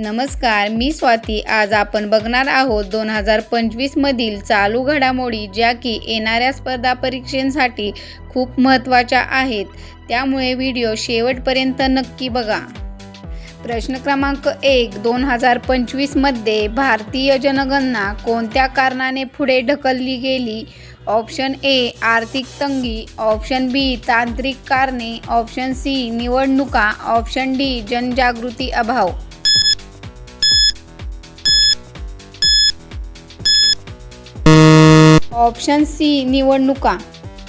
नमस्कार मी स्वाती. आज आपण बघणार आहोत दोन हजार पंचवीसमधील चालू घडामोडी ज्या की येणाऱ्या स्पर्धा परीक्षेसाठी खूप महत्त्वाच्या आहेत. त्यामुळे व्हिडिओ शेवटपर्यंत नक्की बघा. प्रश्न क्रमांक एक दोन हजार पंचवीसमध्ये भारतीय जनगणना कोणत्या कारणाने पुढे ढकलली गेली? ऑप्शन ए आर्थिक तंगी. ऑप्शन बी तांत्रिक कारणे. ऑप्शन सी निवडणुका. ऑप्शन डी जनजागृती अभाव. ऑप्शन सी निवडणुका.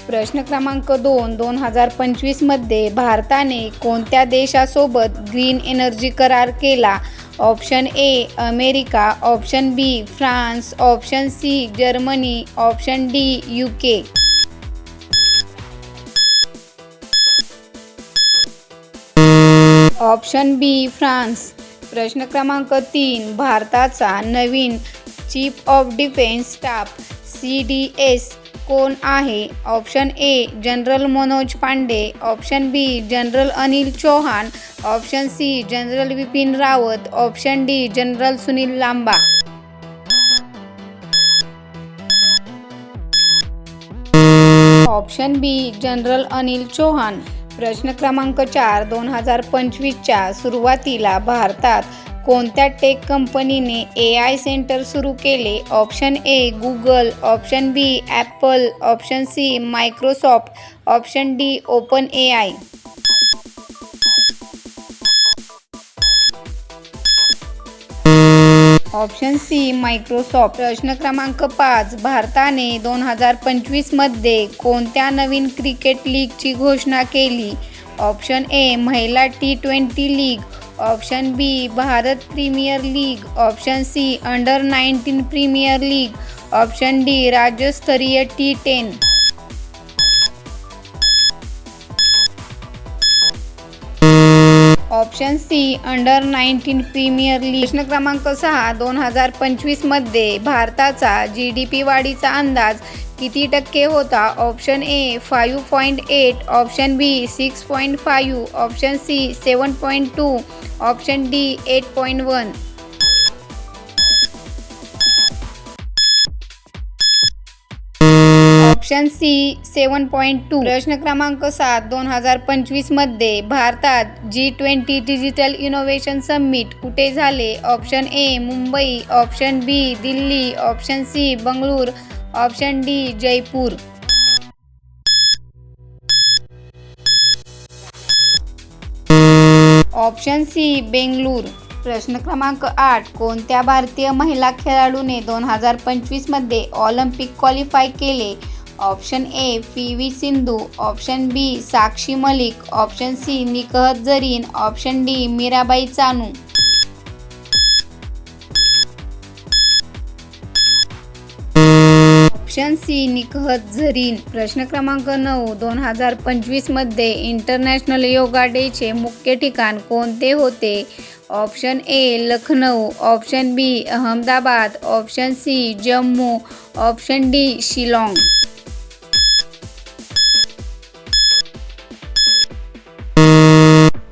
प्रश्न क्रमांक दोन दोन हजार पंचवीसमध्ये भारताने कोणत्या देशासोबत ग्रीन एनर्जी करार केला? Option A America. Option B France. Option C Germany. Option D U K. Option B France. प्रश्न क्रमांक तीन भारताचा नवीन chief of defence staff. C D S कोण आहे? Option A general Manoj Pande. Option B general Anil Chauhan. Option C general Vipin Rawat. Option D general Sunil Lamba. Option B general Anil Chauhan. प्रश्न क्रमांक चार दोन हजार पंचवीसच्या सुरुवातीला भारतात कोणत्या टेक कंपनीने ए आय सेंटर सुरू केले? Option A Google option B Apple option C Microsoft option D Open A I option C Microsoft प्रश्न क्रमांक पाच. भारताने दोन हजार पंचवीसमध्ये कोणत्या नवीन क्रिकेट लीगची घोषणा केली? ऑप्शन ए महिला T twenty league option B Bharat premier league. Option C under nineteen premier league. Option D राज्यस्तरीय T ten. Option C under nineteen premier league. प्रश्न क्रमांक सहा दोन हजार पंचवीसमध्ये भारताचा जी डी पी वाढीचा अंदाज किती टक्के होता? Option A five point eight option B six point five option C seven point two option D eight point one option C seven point two प्रश्न क्रमांक सात दोन हजार पंचवीसमध्ये भारतात G twenty digital innovation summit कुठे झाले? Option A Mumbai option B Delhi option C Bengaluru option D Jaipur. Option C Bengaluru. प्रश्न क्रमांक आठ कोणत्या भारतीय महिला खेळाडूने दोन हजार पंचवीसमध्ये ऑलिम्पिक क्वालिफाय केले? Option A P V Sindhu. Option B Sakshi Malik. Option C Nikhat Zareen. Option D Mirabai Chanu. Option C Nikhat Zareen. प्रश्न क्रमांक नऊ दोन हजार पंचवीसमध्ये इंटरनॅशनल योगा डेचे मुख्य ठिकाण कोणते होते? Option A Lucknow option B Ahmedabad. Option C Jammu. Option D Shillong.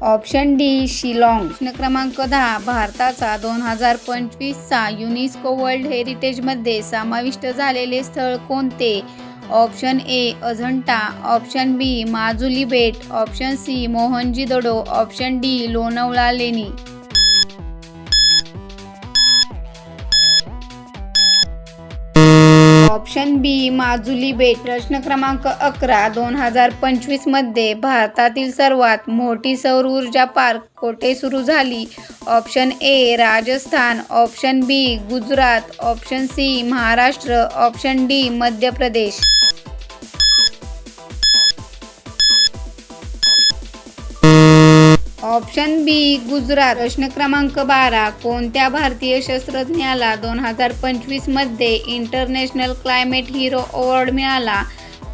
Option D Shillong. प्रश्न क्रमांक दहा भारताचा दोन हजार पंचवीसचा युनेस्को वर्ल्ड हेरिटेजमध्ये समाविष्ट झालेले स्थळ कोणते? Option A Ajanta option B Majuli bait. Option C Mohenjo Daro. Option D Lonavala लेणी. ऑप्शन बी माजुली बेट. प्रश्न क्रमांक अकरा दोन हजार पंचवीसमध्ये भारतातील सर्वात मोठी सौर ऊर्जा पार्क कोठे सुरू झाली? Option A Rajasthan. Option B Gujarat. Option C Maharashtra. Option D Madhya Pradesh. Option बी गुजरात. प्रश्न क्रमांक बारा कोणत्या भारतीय शास्त्रज्ञाला दोन हजार पंचवीसमध्ये इंटरनॅशनल क्लायमेट हिरो अवॉर्ड मिळाला?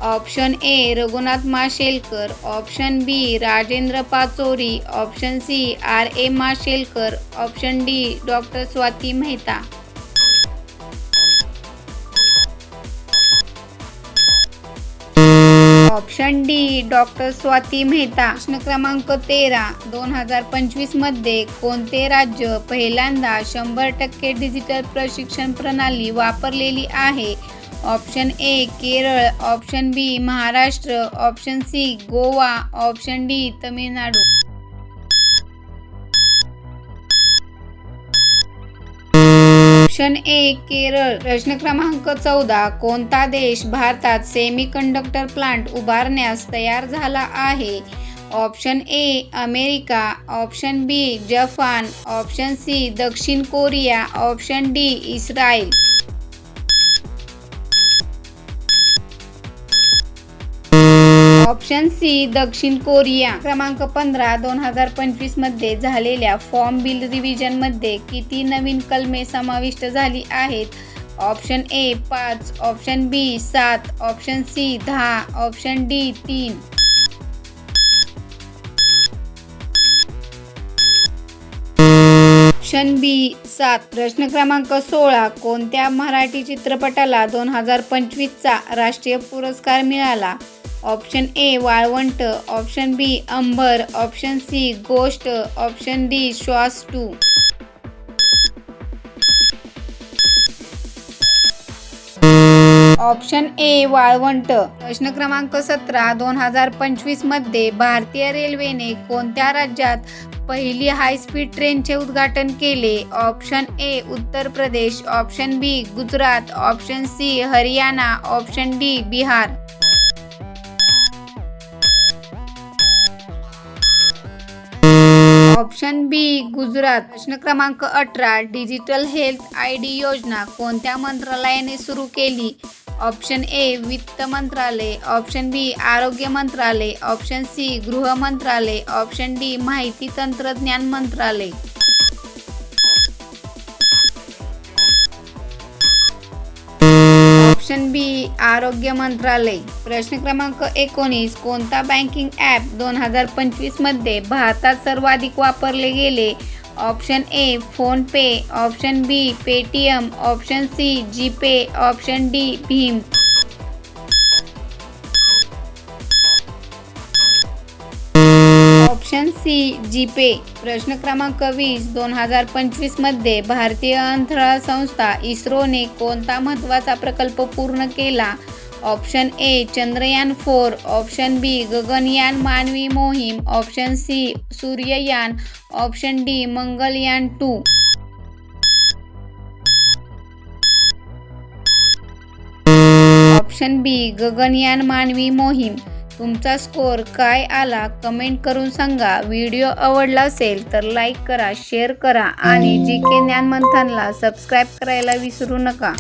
Option A Raghunath Mashelkar. Option B Rajendra Pachauri. Option C R A Mashelkar. Option D doctor Swati Mehta. Option D doctor Swati Mehta प्रश्न क्रमांक तेरा दोन हजार पंचवीसमध्ये कोणते राज्य पहिल्यांदा शंभर टक्के डिजिटल प्रशिक्षण प्रणाली वापरलेली आहे? Option A Kerala option B Maharashtra option C Goa option D Tamil Nadu. Option A Kerala प्रश्न क्रमांक चौदा कोणता देश भारतात सेमी कंडक्टर प्लांट उभारण्यास तयार झाला आहे? Option A America. Option B Japan. Option C दक्षिण Korea. Option D Israel. Option C दक्षिण कोरिया क्रमांक पंधरा दोन हजार पंचवीसमध्ये झालेल्या फॉर्म बिल रिव्हिजनमध्ये किती नवीन कलमे समाविष्ट झाली आहेत? ऑप्शन ए पाच ऑप्शन बी सात ऑप्शन सी दहा ऑप्शन डी तीन. ऑप्शन बी सात प्रश्न क्रमांक सोळा कोणत्या मराठी चित्रपटाला दोन हजार पंचवीसचा राष्ट्रीय पुरस्कार मिळाला? Option A Valvant. Option B Ambar. Option C Goshta. Option D Shwaas two. Option A Valvant. प्रश्न क्रमांक सतरा दोन हजार पंचवीसमध्ये भारतीय रेल्वेने कोणत्या राज्यात पहिली हाय स्पीड ट्रेनचे उद्घाटन केले? Option A Uttar Pradesh. Option B Gujarat. Option C Haryana. Option D Bihar. Option B Gujarat. प्रश्न क्रमांक अठरा डिजिटल हेल्थ आय डी योजना. कोणत्या मंत्रालयाने सुरू केली? ऑप्शन ए वित्त मंत्रालय. ऑप्शन बी आरोग्य मंत्रालय. ऑप्शन सी गृह मंत्रालय. ऑप्शन डी माहिती तंत्रज्ञान मंत्रालय. ऑप्शन बी आरोग्य मंत्रालय. प्रश्न क्रमांक एकोणीस कोणता बँकिंग ॲप दोन हजार पंचवीसमध्ये भारतात सर्वाधिक वापरले गेले? Option A PhonePe. Option B Paytm. Option C GPay. Option D Bhim. C G Pay. प्रश्न क्रमांक वीस दोन हजार पंचवीसमध्ये भारतीय अंतराळ संस्था इस्रोने कोणता महत्त्वाचा प्रकल्प पूर्ण केला? Option A Chandrayaan four. Option B Gaganyaan मानवी मोहीम. Option C Suryayaan. Option D Mangalyaan two. Option B Gaganyaan मानवी मोहीम. तुमचा स्कोअर काय आला कमेंट करून सांगा. व्हिडिओ आवडला असेल तर लाईक करा शेअर करा आणि जी के ज्ञान मंथनला सबस्क्राईब करायला विसरू नका.